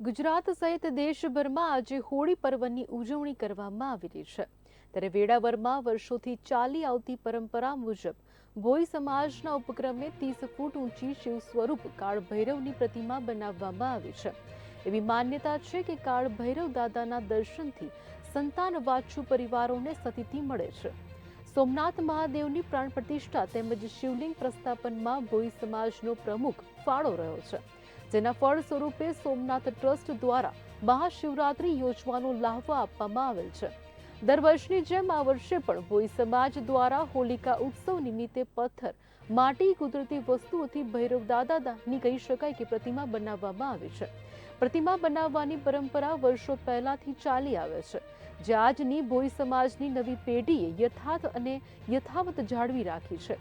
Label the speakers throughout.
Speaker 1: ગુજરાત સહિત દેશભરમાં આજે હોળી પર્વની ઉજવણી કરવામાં આવી રહી છે. ત્યારે વેળાવરમાં વર્ષોથી ચાલી આવતી પરંપરા મુજબ ભોઈ સમાજના ઉપક્રમે ત્રીસ ફૂટ ઊંચી શિવ સ્વરૂપ કાળ ભૈરવની પ્રતિમા બનાવવામાં આવી છે. એવી માન્યતા છે કે કાળ ભૈરવ દાદાના દર્શનથી સંતાન વાછુ પરિવારોને સતીથી મળે છે. સોમનાથ મહાદેવની પ્રાણ પ્રતિષ્ઠા તેમજ શિવલિંગ પ્રસ્થાપનમાં ભોઈ સમાજનો પ્રમુખ ફાળો રહ્યો છે. જેના ફળ સ્વરૂપે સોમનાથ ટ્રસ્ટ દ્વારા મહાશિવરાત્રી યોજવાનો લાહવો આપવામાં આવેલ છે. દર વર્ષની જેમ આ વર્ષે પણ ભોઈ સમાજ દ્વારા હોલિકા ઉત્સવ નિમિત્તે પથ્થર, માટી, કુદરતી વસ્તુઓથી ભૈરવ દાદાની કહી શકાય કે પ્રતિમા બનાવવામાં આવી છે. પ્રતિમા બનાવવાની પરંપરા વર્ષો પહેલાથી ચાલી આવે છે. જે આજની ભોઈ સમાજની નવી પેઢીએ યથાર્થ અને યથાવત જાળવી રાખી છે.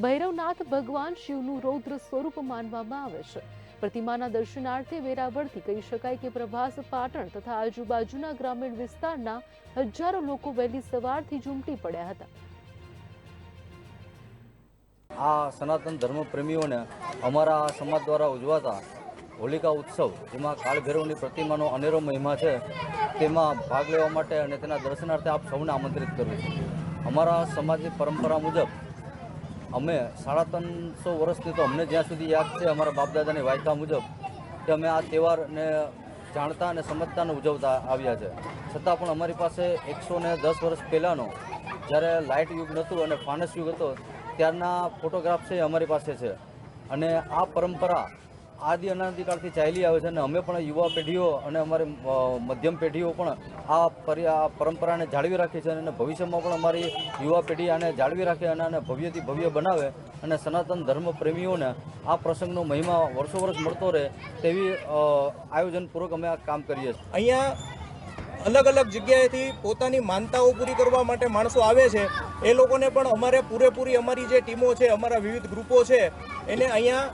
Speaker 1: ભૈરવનાથ ભગવાન શિવનું રૌદ્ર સ્વરૂપ માનવામાં આવે છે. પ્રતિમાના દર્શનાર્થે વેરાવળથી કહી શકાય કે પ્રભાસ પાટણ તથા આજુબાજુના ગ્રામીણ વિસ્તારના હજારો લોકો વહેલી સવારથી ઝૂમટી પડ્યા હતા.
Speaker 2: આ સનાતન ધર્મ પ્રેમીઓને અમારા સમાજ દ્વારા ઉજવાતા હોલિકા ઉત્સવ, જેમાં કાળભૈરવની પ્રતિમાનો અનેરો મહિમા છે, તેમાં ભાગ લેવા માટે અને તેના દર્શનાર્થે આપ સૌને આમંત્રિત કરું છું. અમારા સમાજની પરંપરા મુજબ અમે સાડા ત્રણસો વર્ષથી તો અમને જ્યાં સુધી યાદ છે અમારા બાપદાદાની વાયકા મુજબ કે અમે આ તહેવારને જાણતા અને સમજતા ઉજવતા આવ્યા છે. છતાં પણ અમારી પાસે એકસો દસ વર્ષ પહેલાંનો જ્યારે લાઇટ યુગ નહોતું અને ફાનસ યુગ હતો, ત્યારના ફોટોગ્રાફ્સ એ અમારી પાસે છે. અને આ પરંપરા આદિ અનાદિકાળથી ચાલી આવે છે અને અમે પણ યુવા પેઢીઓ અને અમારી મધ્યમ પેઢીઓ પણ આ પરી, આ પરંપરાને જાળવી રાખી છે અને ભવિષ્યમાં પણ અમારી યુવા પેઢી આને જાળવી રાખે અને આને ભવ્યથી ભવ્ય બનાવે અને સનાતન ધર્મ પ્રેમીઓને આ પ્રસંગનો મહિમા વર્ષો વર્ષ મળતો રહે તેવી આયોજનપૂર્વક અમે આ કામ કરીએ છીએ.
Speaker 3: અહીંયા અલગ અલગ જગ્યાએથી પોતાની માનતાઓ પૂરી કરવા માટે માણસો આવે છે. એ લોકોને પણ અમારે પૂરેપૂરી અમારી જે ટીમો છે, અમારા વિવિધ ગ્રુપો છે, એને અહીંયા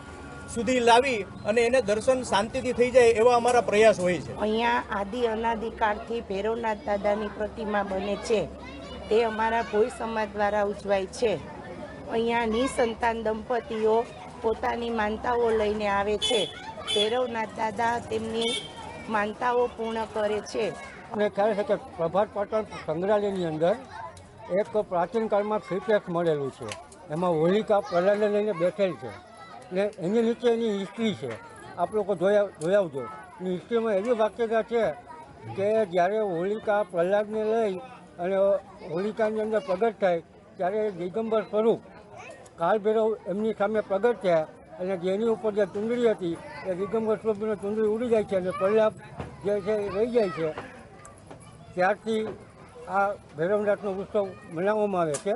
Speaker 3: સુધી લાવી અને એને દર્શન શાંતિથી થઈ જાય એવા અમારા પ્રયાસ હોય છે.
Speaker 4: અહીંયા આદિ અનાદિકાળથી ભૈરવનાથ દાદાની પ્રતિમા બને છે. તે અમારા ભોઈ સમાજ દ્વારા ઉજવાય છે. અહીંયા નિસંતાન દંપતીઓ પોતાની માનતાઓ લઈને આવે છે. ભૈરવનાથ દાદા તેમની માનતાઓ પૂર્ણ કરે છે.
Speaker 5: અને ખ્યાલ છે કે પ્રભાત પાટણ સંગ્રહાલયની અંદર એક પ્રાચીન કાળમાં ફીપેક મળેલું છે. એમાં હોલિકા પ્રહલાદને લઈને બેઠેલ છે. ને એની નીચે એની હિસ્ટ્રી છે. આપ લોકો જોયા જોઈ આવજો એની હિસ્ટ્રીમાં એવી વાક્યતા છે કે જ્યારે હોલિકા પ્રહલાદને લઈ અને હોલિકાની અંદર પ્રગટ થાય, ત્યારે દિગંબર સ્વરૂપ, કાળભૈરવ એમની સામે પ્રગટ થયા અને જેની ઉપર જે ચુંદડી હતી, એ દિગંબર સ્વરૂપની ચુંદડી ઉડી જાય છે અને પ્રહલાદ જે છે એ રહી જાય છે. ત્યારથી આ ભૈરવનાથનો ઉત્સવ મનાવવામાં આવે છે.